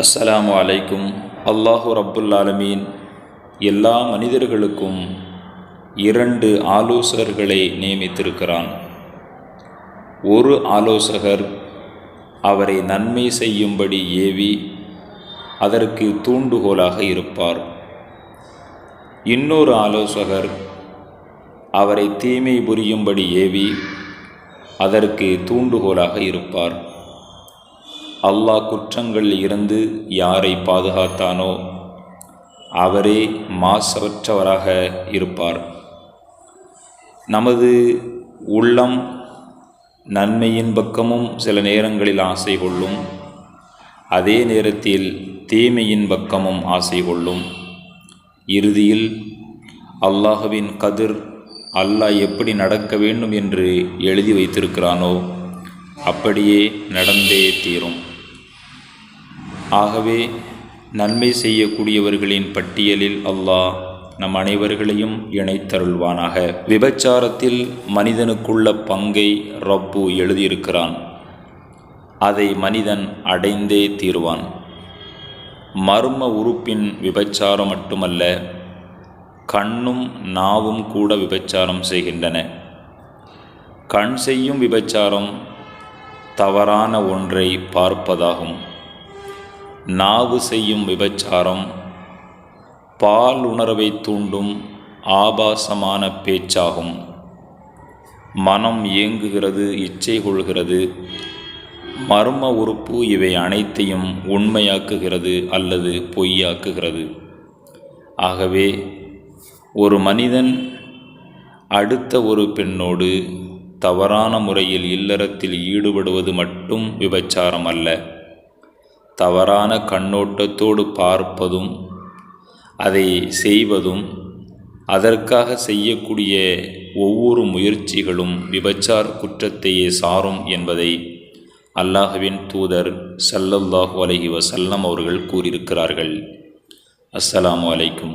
அஸ்ஸலாமு அலைக்கும். அல்லாஹு ரப்புல்லாலமீன் எல்லா மனிதர்களுக்கும் இரண்டு ஆலோசகர்களை நியமித்திருக்கிறான். ஒரு ஆலோசகர் அவரை நன்மை செய்யும்படி ஏவி அதற்கு தூண்டுகோலாக இருப்பார். இன்னொரு ஆலோசகர் அவரை தீமை புரியும்படி ஏவி அதற்கு தூண்டுகோலாக இருப்பார். அல்லாஹ் குற்றங்களில் இருந்து யாரை பாதுகாத்தானோ அவரே மாசற்றவராக இருப்பார். நமது உள்ளம் நன்மையின் பக்கமும் சில நேரங்களில் ஆசை கொள்ளும். அதே நேரத்தில் தீமையின் பக்கமும் ஆசை கொள்ளும். இறுதியில் அல்லாஹுவின் கதிர் அல்லாஹ் எப்படி நடக்க வேண்டும் என்று எழுதி வைத்திருக்கிறானோ அப்படியே நடந்தே தீரும். ஆகவே நன்மை செய்யக்கூடியவர்களின் பட்டியலில் அல்லாஹ் நம் அனைவர்களையும் இணைத்தருள்வானாக. விபச்சாரத்தில் மனிதனுக்குள்ள பங்கை ரப்பு எழுதியிருக்கிறான். அதை மனிதன் அடைந்தே தீர்வான். மர்ம உறுப்பின் விபச்சாரம் மட்டுமல்ல கண்ணும் நாவும் கூட விபச்சாரம் செய்கின்றன. கண் செய்யும் விபச்சாரம் தவறான ஒன்றை பார்ப்பதாகும். நாவு செய்யும் விபச்சாரம் பால் உணர்வை தூண்டும் ஆபாசமான பேச்சாகும். மனம் இயங்குகிறது இச்சை கொள்கிறது. மர்ம உறுப்பு இவை அனைத்தையும் உண்மையாக்குகிறது அல்லது பொய்யாக்குகிறது. ஆகவே ஒரு மனிதன் அடுத்த ஒரு பெண்ணோடு தவறான முறையில் இல்லறத்தில் ஈடுபடுவது மட்டும் விபச்சாரம் அல்ல. தவறான கண்ணோட்டத்தோடு பார்ப்பதும் அதை செய்வதும் அதற்காக செய்யக்கூடிய ஒவ்வொரு முயற்சிகளும் விபச்சார் குற்றத்தையே சாரும் என்பதை அல்லாஹுவின் தூதர் சல்லல்லாஹு அலஹி வசல்லம் அவர்கள் கூறியிருக்கிறார்கள். அஸ்ஸலாமு அலைக்கும்.